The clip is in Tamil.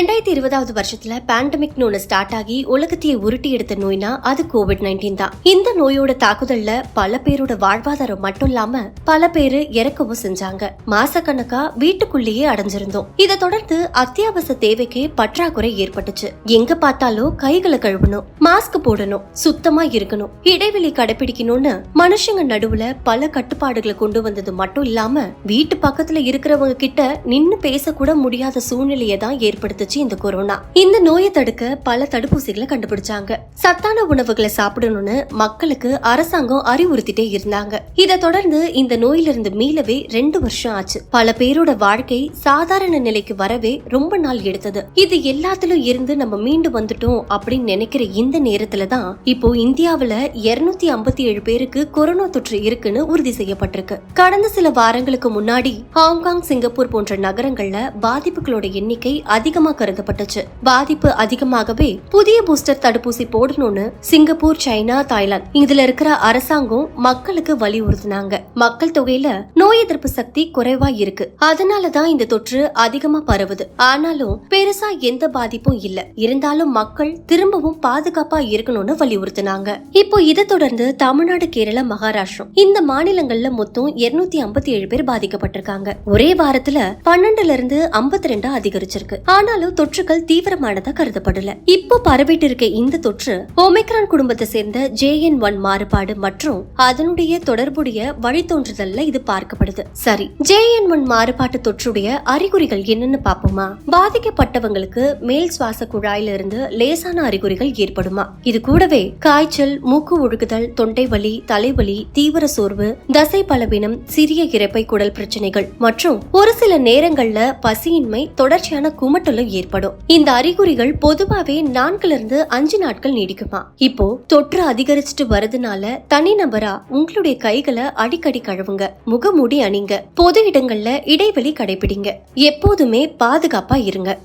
ரெண்டாயிரத்தி இருபதாவது வருஷத்துல பேண்டமிக்னு ஒண்ணு ஸ்டார்ட் ஆகி உலகத்தையே உருட்டி எடுத்த நோய்னா அது கோவிட் நைன்டீன் தான். இந்த நோயோட தாக்குதல்ல பல பேரோட வாழ்வாதாரம் மட்டும் இல்லாம பல பேரு இறக்கவும் செஞ்சாங்க. மாசக்கணக்கா வீட்டுக்குள்ளேயே அடைஞ்சிருந்தோம். இதை தொடர்ந்து அத்தியாவசிய தேவைக்கு பற்றாக்குறை ஏற்பட்டுச்சு. எங்க பார்த்தாலும் கைகளை கழுவணும் மாஸ்க் போடணும் சுத்தமா இருக்கணும் இடைவெளி கடைபிடிக்கணும்னு மனுஷங்க நடுவுல பல கட்டுப்பாடுகளை கொண்டு வந்தது மட்டும் இல்லாம வீட்டு பக்கத்துல இருக்கிறவங்க கிட்ட நின்னு பேசக்கூட முடியாத சூழ்நிலையை தான் ஏற்படுத்துச்சு. இந்த கொரோனா. இந்த நோயை தடுக்க பல தடுப்பூசிகளை கண்டுபிடிச்சாங்க. சத்தான உணவுகளை சாப்பிடணும்னு மக்களுக்கு அரசாங்கம் அறிவுறுத்திட்டே இருந்தாங்க. இதை தொடர்ந்து இந்த நோயிலிருந்து மீளவே ரெண்டு வருஷம் ஆச்சு. பல பேரோட வாழ்க்கை சாதாரண நிலைக்கு வரவே ரொம்ப நாள் எடுத்தது. இது எல்லாத்திலும் இருந்து நம்ம மீண்டு வந்துட்டோம் அப்படின்னு நினைக்கிற இந்த நேரத்துல தான் இப்போ இந்தியாவுல 257 ஐம்பத்தி ஏழு பேருக்கு கொரோனா தொற்று இருக்குன்னு உறுதி செய்யப்பட்டிருக்கு. கடந்த சில வாரங்களுக்கு முன்னாடி ஹாங்காங் சிங்கப்பூர் போன்ற நகரங்கள்ல பாதிப்புகளோட எண்ணிக்கை அதிகமா கருதப்பட்டுச்சு. பாதிப்பு அதிகமாகவே புதிய பூஸ்டர் தடுப்பூசி போடணும்னு சிங்கப்பூர் சைனா தாய்லாந்து இதுல இருக்கிற அரசாங்கம் மக்களுக்கு வலியுறுத்தினாங்க. மக்கள் தொகையில நோய் எதிர்ப்பு சக்தி குறைவா இருக்கு. அதனாலதான் இந்த தொற்று அதிகமா பரவுது. ஆனாலும் பெருசா எந்த பாதிப்பும் இல்ல. இருந்தாலும் மக்கள் திரும்பவும் பாதுகாப்பா இருக்கணும்னு வலியுறுத்தினாங்க. இப்போ இதை தொடர்ந்து தமிழ்நாடு கேரளா மகாராஷ்டிரம் இந்த மாநிலங்கள்ல மொத்தம் 257 ஐம்பத்தி ஏழு பேர் பாதிக்கப்பட்டிருக்காங்க. ஒரே வாரத்துல பன்னெண்டுல இருந்து ஐம்பத்தி ரெண்டா அதிகரிச்சிருக்கு. ஆனாலும் தொற்றுகள் தீவிரமானதா கருதப்படல. இப்போ பரவிட்டு இருக்க இந்த தொற்று ஒமைக்ரான் குடும்பத்தை சேர்ந்த ஜேஎன் ஒன் மாறுபாடு மற்றும் அதனுடைய தொடர்புடைய வழித்தோன்றுதல்ல இது பார்க்கப்படுது. சரி ஜேஎன் ஒன் மாறுபாட்டு தொற்றுடைய அறிகுறிகள் என்னன்னு பாப்போமா பாதிக்கப்பட்டவங்களுக்கு மேல் சுவாச குழாயில இருந்து லேசான அறிகுறிகள் ஏற்படுமா? இது கூடவே காய்ச்சல் மூக்கு ஒழுகுதல் தொண்டை வலி தலைவலி தீவிர சோர்வு தசை பலவீனம் சிறிய இறப்பை குடல் பிரச்சனைகள் மற்றும் ஒரு சில நேரங்கள்ல பசியின்மை தொடர்ச்சியான குமட்டலும் ஏற்படும். இந்த அறிகுறிகள் பொதுவாவே நான்குல இருந்து அஞ்சு நாட்கள் நீடிக்குமா? இப்போ தொற்று அதிகரிச்சுட்டு வரதுனால தனிநபரா உங்களுடைய கைகளை அடிக்கடி கழுவுங்க. முகமூடி அணிங்க. பொது இடங்கள்ல இடைவெளி கடைபிடிங்க. எப்போதுமே பாதுகாப்பா இருங்க.